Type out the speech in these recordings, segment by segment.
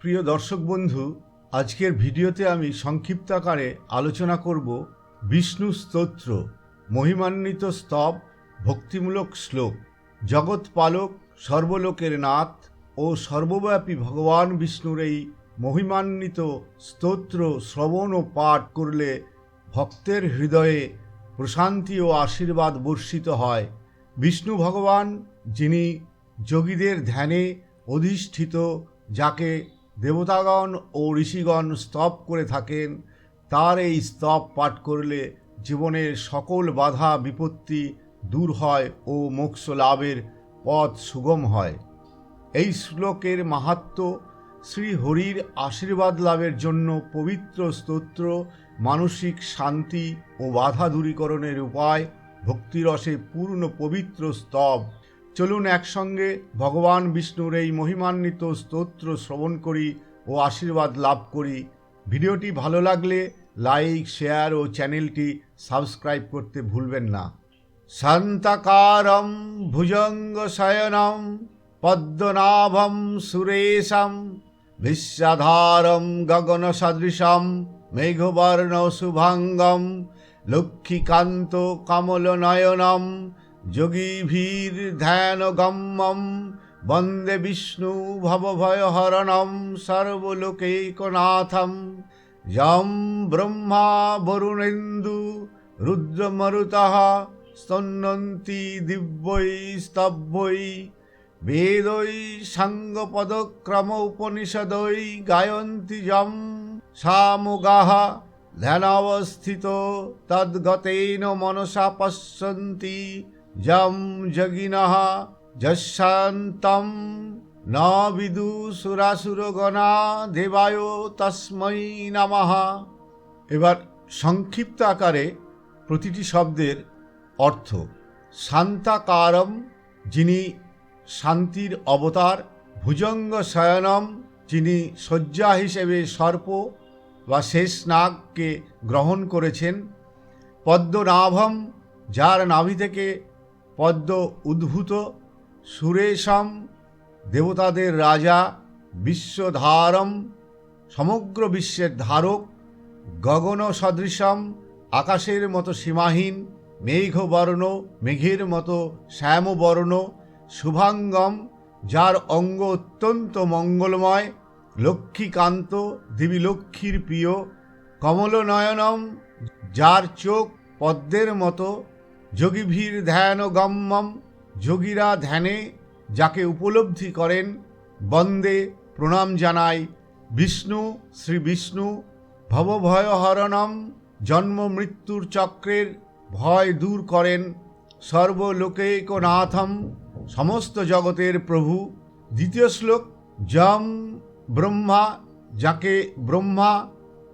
প্রিয় দর্শক বন্ধু, আজকের ভিডিওতে আমি সংক্ষিপ্ত আকারে আলোচনা করব বিষ্ণু স্তোত্র, মহিমান্বিত স্তব, ভক্তিমূলক শ্লোক, জগৎ পালক, সর্বলোকের নাথ ও সর্বব্যাপী ভগবান বিষ্ণুর এই মহিমান্বিত স্তোত্র শ্রবণ ও পাঠ করলে ভক্তের হৃদয়ে প্রশান্তি ও আশীর্বাদ বর্ষিত হয়। বিষ্ণু ভগবান, যিনি যোগীদের ধ্যানে অধিষ্ঠিত, যাকে দেবতাগণ ও ঋষিগণ স্তব করে থাকেন। তার এই স্তব পাঠ করলে জীবনের সকল বাধা, বিপত্তি দূর হয় ও মোক্ষ লাভের পথ সুগম হয়। এই শ্লোকের মাহাত্ম শ্রী হরির আশীর্বাদ লাভের জন্য পবিত্র স্তোত্র, মানসিক শান্তি ও বাধা দূরীকরণের উপায়, ভক্তিরসে পূর্ণ পবিত্র স্তব চলুন একসঙ্গে ভগবান বিষ্ণুর এই মহিমান্বিত স্তোত্র শ্রবণ করি ও আশীর্বাদ লাভ করি। ভিডিওটি ভালো লাগলে লাইক, শেয়ার ও চ্যানেলটি সাবস্ক্রাইব করতে ভুলবেন না। শান্তাকারম ভুজঙ্গ শয়নম পদ্মনাভম সুরেশম বিশ্বাধারম গগন সদৃশম মেঘবর্ণ শুভাঙ্গম লক্ষ্মীকান্ত কমলনয়নম যোগীভীর ধ্যানগম্যম বন্দে বিষ্ণু ভবভয়হরণম সর্বলোকৈকনাথম। যম ব্রহ্মা বরুণেন্দু রুদ্রমরুতः স্তন্নন্তি দিব্যৈ স্তব্যৈ বেদৈ সাঙ্গপদক্রম উপনিষদৈ গায়ন্তি যম সামুগাহ ধ্যানাবস্থিত তদ্গতেন মনসা পশ্যন্তি। যম যোগিনঃ যশান্তম ন বিদু সুরাসুরগণা দেবায় তস্मै নমঃ এবার সংক্ষিপ্ত আকারে প্রতিটি শব্দের অর্থ শান্তাকারম, যিনি শান্তির অবতার ভুজঙ্গ শয়নম যিনি শয্যা হিসেবে সর্প বা শেষ নাগকে গ্রহণ করেছেন, পদ্মনাভম, যার নাভি থেকে পদ্ম উদ্ভূত সুরেশম দেবতাদের রাজা বিশ্বধারম, সমগ্র বিশ্বের ধারক, গগন সদৃশম, আকাশের মতো সীমাহীন, মেঘবর্ণ, মেঘের মতো শ্যামবর্ণ, শুভাঙ্গম, যার অঙ্গ অত্যন্ত মঙ্গলময়, লক্ষ্মীকান্ত, দেবী লক্ষ্মীর প্রিয়, কমলনয়নম, যার চোখ পদ্মের মতো যোগীভীর ধ্যান গম্যম যোগীরা ধ্যানে যাকে উপলব্ধি করেন, বন্দে প্রণাম জানাই, বিষ্ণু শ্রী বিষ্ণু, ভবভয়হরণম, জন্ম মৃত্যুর চক্রের ভয় দূর করেন, সর্বলোকেকনাথম, সমস্ত জগতের প্রভু। দ্বিতীয় শ্লোক, যম ব্রহ্মা, যাকে ব্রহ্মা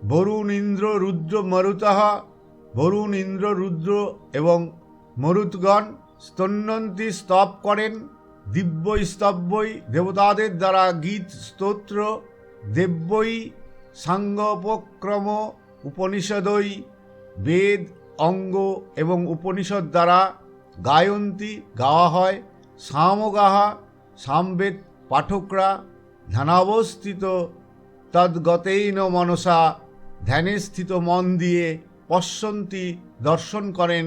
বরুণ ইন্দ্র রুদ্র মরুতঃ বরুণ ইন্দ্র রুদ্র এবং মরুতগণ স্তন্যন্তী স্তব করেন দিব্যই স্তব্যই দেবতাদের দ্বারা গীত, স্তোত্র দেব্যই সাঙ্গোপক্রম উপনিষদই বেদ, অঙ্গ এবং উপনিষদ দ্বারা গায়ন্তী গাওয়া হয়, সামগাহা, সামবেদ, পাঠকরা, ধ্যানাবস্থিত, তদ্গতেইন মনসা ধ্যানে স্থিত মন দিয়ে পশ্যন্তি দর্শন করেন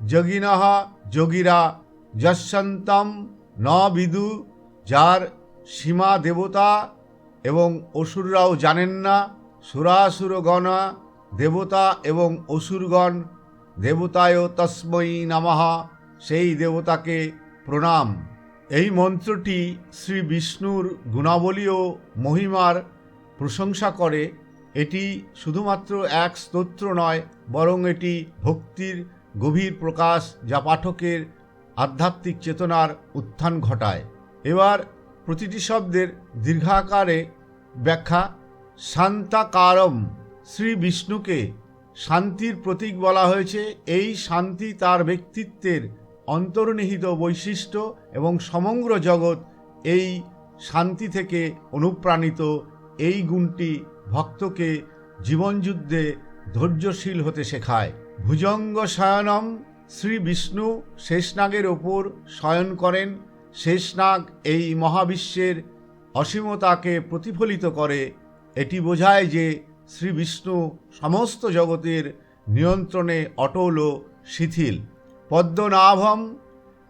যোগিনহা যোগীরা যশন্তম ন বিদু যার সীমা দেবতা এবং অসুররাও জানেন না সুরাসুরগণা দেবতা এবং অসুরগণ দেবতায় তস্মৈ নামাহা সেই দেবতাকে প্রণাম। এই মন্ত্রটি শ্রী বিষ্ণুর গুণাবলী ও মহিমার প্রশংসা করে। এটি শুধুমাত্র এক স্তোত্র নয়, বরং এটি ভক্তির গভীর প্রকাশ যা পাঠকের আধ্যাত্মিক চেতনার উত্থান ঘটায়। এবার প্রতিটি শব্দের দীর্ঘাকারে ব্যাখ্যা শান্তাকারম। শ্রী বিষ্ণুকে শান্তির প্রতীক বলা হয়েছে। এই শান্তি তার ব্যক্তিত্বের অন্তর্নিহিত বৈশিষ্ট্য এবং সমগ্র জগৎ এই শান্তি থেকে অনুপ্রাণিত। এই গুণটি ভক্তকে জীবনযুদ্ধে ধৈর্যশীল হতে শেখায়। ভুজঙ্গ শয়নম শ্রী বিষ্ণু শেষনাগের ওপর শয়ন করেন। শেষনাগ এই মহাবিশ্বের অসীমতাকে প্রতিফলিত করে। এটি বোঝায় যে শ্রী বিষ্ণু সমস্ত জগতের নিয়ন্ত্রণে অটল ও শিথিল। পদ্মনাভম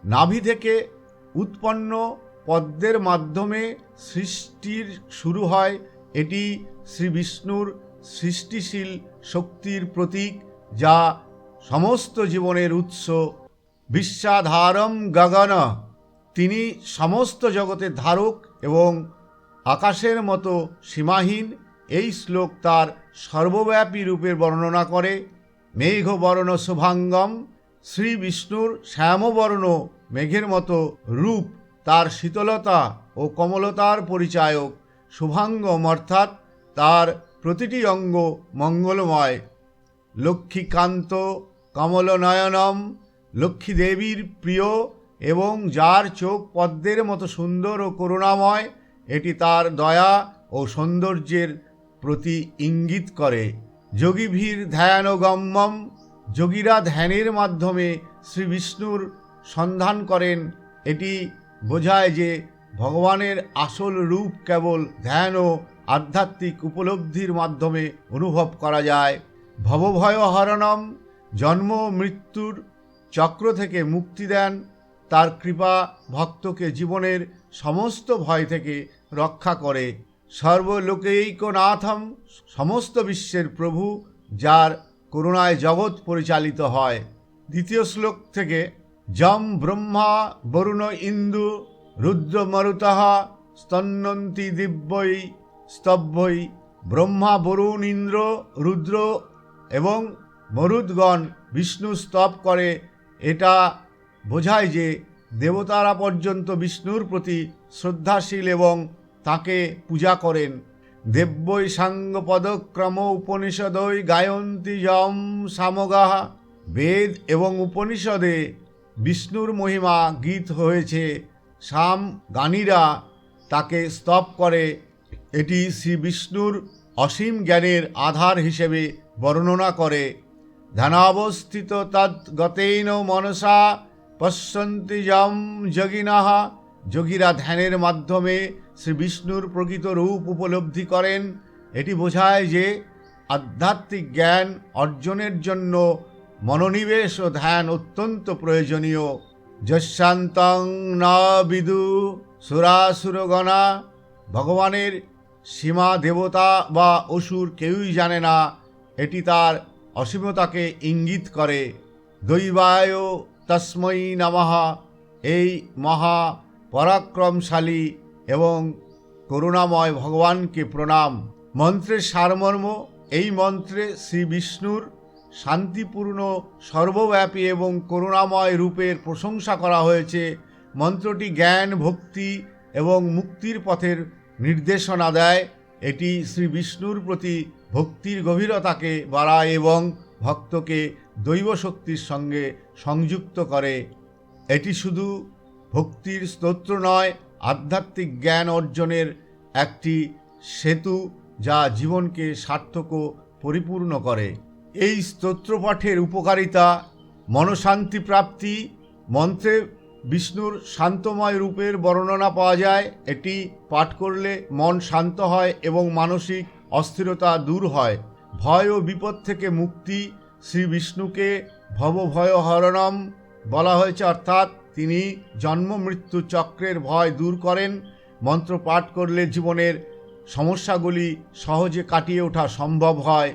নাভি থেকে উৎপন্ন পদ্মের মাধ্যমে সৃষ্টির শুরু হয়। এটি শ্রী বিষ্ণুর সৃষ্টিশীল শক্তির প্রতীক। যা সমস্ত জীবনের উৎস। বিশ্বাধারম গগন, তিনি সমস্ত জগতের ধারক এবং আকাশের মতো সীমাহীন। এই শ্লোক তার সর্বব্যাপী রূপের বর্ণনা করে। মেঘবর্ণ শুভাঙ্গম, শ্রী বিষ্ণুর শ্যামবর্ণ মেঘের মতো রূপ, তার শীতলতা ও কমলতার পরিচায়ক শুভাঙ্গম, অর্থাৎ তার প্রতিটি অঙ্গ মঙ্গলময়। লক্ষ্মীকান্ত কমলনয়নম লক্ষ্মী দেবীর প্রিয় এবং যার চোখ পদ্মের মতো সুন্দর ও করুণাময়, এটি তার দয়া ও সৌন্দর্যের প্রতি ইঙ্গিত করে। যোগীভীর ধ্যানগম্যম, যোগীরা ধ্যানের মাধ্যমে শ্রী বিষ্ণুর সন্ধান করেন। এটি বোঝায় যে ভগবানের আসল রূপ কেবল ধ্যান ও আধ্যাত্মিক উপলব্ধির মাধ্যমে অনুভব করা যায়। ভবভয় হরণম জন্ম, মৃত্যুর চক্র থেকে মুক্তি দেন, তার কৃপা ভক্তকে জীবনের সমস্ত ভয় থেকে রক্ষা করে। সর্বলোকৈকনাথম, সমস্ত বিশ্বের প্রভু, যার করুণায় জগৎ পরিচালিত হয়। দ্বিতীয় শ্লোক থেকে, যম ব্রহ্মা বরুণ ইন্দু রুদ্র মরুতঃ স্তন্নন্তি দিব্যই স্তব্যই ব্রহ্মা বরুণ ইন্দ্র রুদ্র এবং মরুদগণ বিষ্ণু স্তব করে এটা বোঝায় যে দেবতারা পর্যন্ত বিষ্ণুর প্রতি শ্রদ্ধাশীল এবং তাকে পূজা করেন। দেব্যই সাঙ্গ পদক্রম উপনিষদই গায়ন্তী যম সামগাহা। বেদ এবং উপনিষদে বিষ্ণুর মহিমা গীত হয়েছে। সাম গানীরা তাকে স্তব করে। এটি শ্রী বিষ্ণুর অসীম জ্ঞানের আধার হিসেবে বর্ণনা করে, ধ্যানাবস্থিত তদ্গতেন মনসা পশ্যন্তি যম যোগিনাহা যোগীরা ধ্যানের মাধ্যমে শ্রী বিষ্ণুর প্রকৃত রূপ উপলব্ধি করেন। এটি বোঝায় যে আধ্যাত্মিক জ্ঞান অর্জনের জন্য মনোনিবেশ ও ধ্যান অত্যন্ত প্রয়োজনীয়। যশান্তং ন বিদু সুরাসুরগণা। ভগবানের সীমা দেবতা বা অসুর কেউই জানে না, এটি তার অসীমতাকে ইঙ্গিত করে। দৈবায় তস্মৈ নমঃ। এই মহা পরাক্রমশালী এবং করুণাময় ভগবানকে প্রণাম। মন্ত্রের সারমর্ম। এই মন্ত্রে শ্রী বিষ্ণুর শান্তিপূর্ণ, সর্বব্যাপী এবং করুণাময় রূপের প্রশংসা করা হয়েছে। মন্ত্রটি জ্ঞান, ভক্তি এবং মুক্তির পথের নির্দেশনা দেয়, এটি শ্রী বিষ্ণুর প্রতি ভক্তির গভীরতাকে বাড়ায় এবং ভক্তকে দৈব শক্তির সঙ্গে সংযুক্ত করে। এটি শুধু ভক্তির স্তোত্র নয়, আধ্যাত্মিক জ্ঞান অর্জনের একটি সেতু যা জীবনকে সার্থক পরিপূর্ণ করে। এই স্তোত্র পাঠের উপকারিতা মনশান্তি প্রাপ্তি, মন্ত্রে বিষ্ণুর শান্তময় রূপের বর্ণনা পাওয়া যায়। এটি পাঠ করলে মন শান্ত হয় এবং মানসিক অস্থিরতা দূর হয়। ভয় ও বিপদ থেকে মুক্তি শ্রী বিষ্ণুকে ভবভয় হরণম বলা হয়েছে। অর্থাৎ তিনি জন্ম মৃত্যু চক্রের ভয় দূর করেন। মন্ত্র পাঠ করলে জীবনের সমস্যাগুলি সহজে কাটিয়ে ওঠা সম্ভব হয়।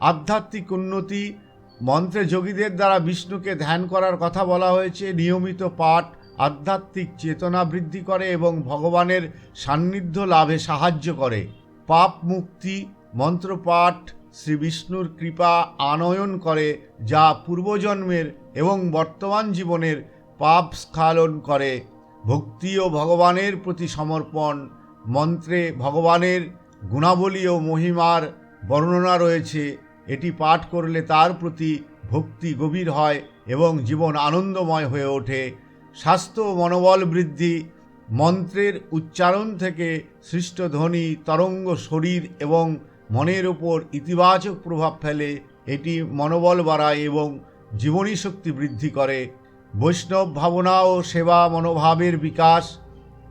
আধ্যাত্মিক উন্নতি মন্ত্রে যোগীদের দ্বারা বিষ্ণুকে ধ্যান করার কথা বলা হয়েছে, নিয়মিত পাঠ, আধ্যাত্মিক চেতনা বৃদ্ধি করে এবং ভগবানের সান্নিধ্য লাভে সাহায্য করে। পাপ মুক্তি, মন্ত্রপাঠ, শ্রী বিষ্ণুর কৃপা আনয়ন করে, যা পূর্বজন্মের এবং বর্তমান জীবনের পাপ স্খালন করে। ভক্তি ও ভগবানের প্রতি সমর্পণ। মন্ত্রে ভগবানের গুণাবলী ও মহিমার বর্ণনা রয়েছে। এটি পাঠ করলে তার প্রতি ভক্তি গভীর হয় এবং জীবন আনন্দময় হয়ে ওঠে। স্বাস্থ্য মনোবল বৃদ্ধি, মন্ত্রের উচ্চারণ থেকে সৃষ্ট ধ্বনি, তরঙ্গ শরীর এবং মনের ওপর ইতিবাচক প্রভাব ফেলে, এটি মনোবল বাড়ায় এবং জীবনী শক্তি বৃদ্ধি করে। বৈষ্ণব ভাবনা ও সেবা মনোভাবের বিকাশ,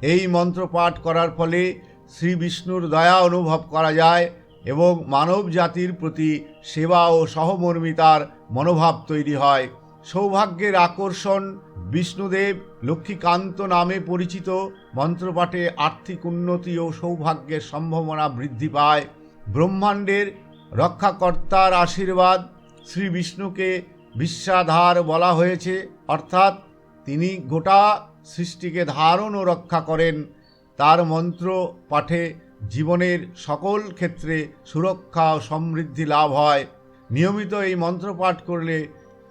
এই মন্ত্র পাঠ করার ফলে শ্রী বিষ্ণুর দয়া অনুভব করা যায়। এবং মানব জাতির প্রতি সেবা ও সহমর্মিতার মনোভাব তৈরি হয়। সৌভাগ্যের আকর্ষণ বিষ্ণুদেব লক্ষ্মীকান্ত নামে পরিচিত। মন্ত্রপাঠে আর্থিক উন্নতি ও সৌভাগ্যের সম্ভাবনা বৃদ্ধি পায়। ব্রহ্মাণ্ডের রক্ষাকর্তার আশীর্বাদ শ্রী বিষ্ণুকে বিশ্বাধার বলা হয়েছে। অর্থাৎ তিনি গোটা সৃষ্টিকে ধারণ ও রক্ষা করেন। তার মন্ত্র পাঠে জীবনের সকল ক্ষেত্রে সুরক্ষা ও সমৃদ্ধি লাভ হয়। নিয়মিত এই মন্ত্র পাঠ করলে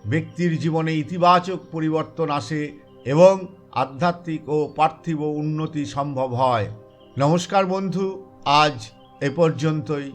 ব্যক্তির জীবনে ইতিবাচক পরিবর্তন আসে এবং আধ্যাত্মিক ও পার্থিব উন্নতি সম্ভব হয়। নমস্কার বন্ধু, আজ এ পর্যন্তই।